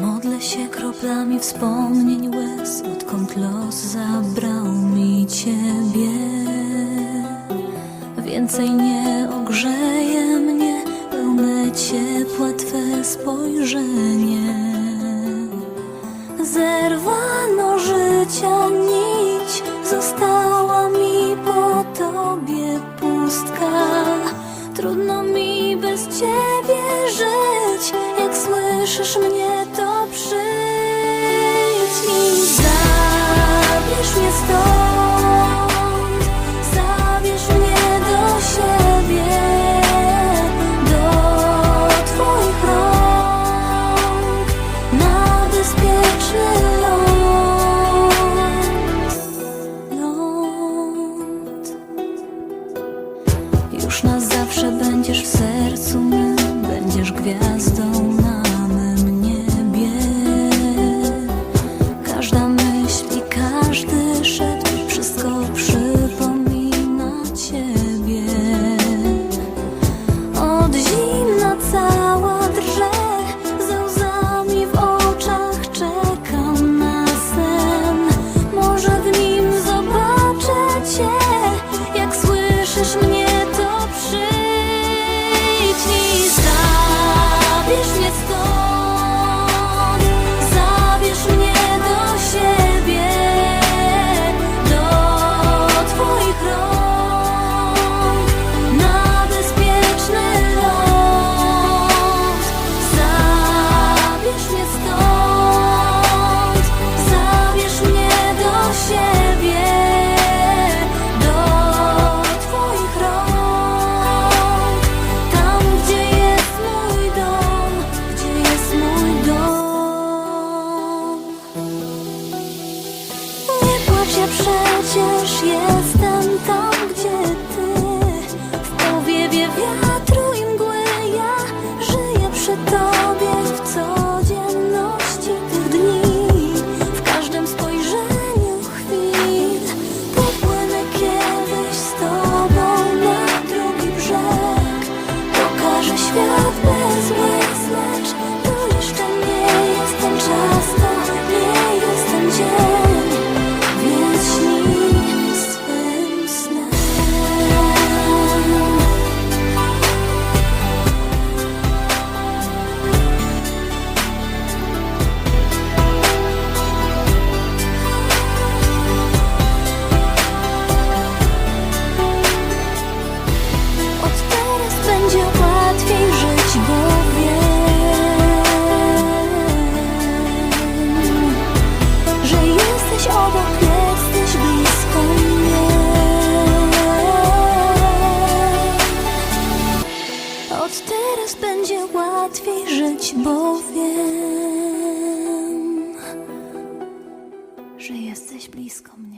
Modlę się kroplami wspomnień łez, odkąd los zabrał mi ciebie. Więcej nie ogrzeje mnie pełne ciepła twe spojrzenie. Zerwano życia nić, została mi po tobie pustka. Trudno mi bez ciebie wierzyć Jak słyszysz mnie to przyjdź I zabierz mnie stąd. Zabierz mnie do siebie Do twoich rąk. Na ląd Ląd. Już na zawsze będziesz w sercu Będziesz gwiazdą na yeah Obok, jesteś blisko mnie. Od teraz będzie łatwiej żyć, bo wiem Że jesteś blisko mnie.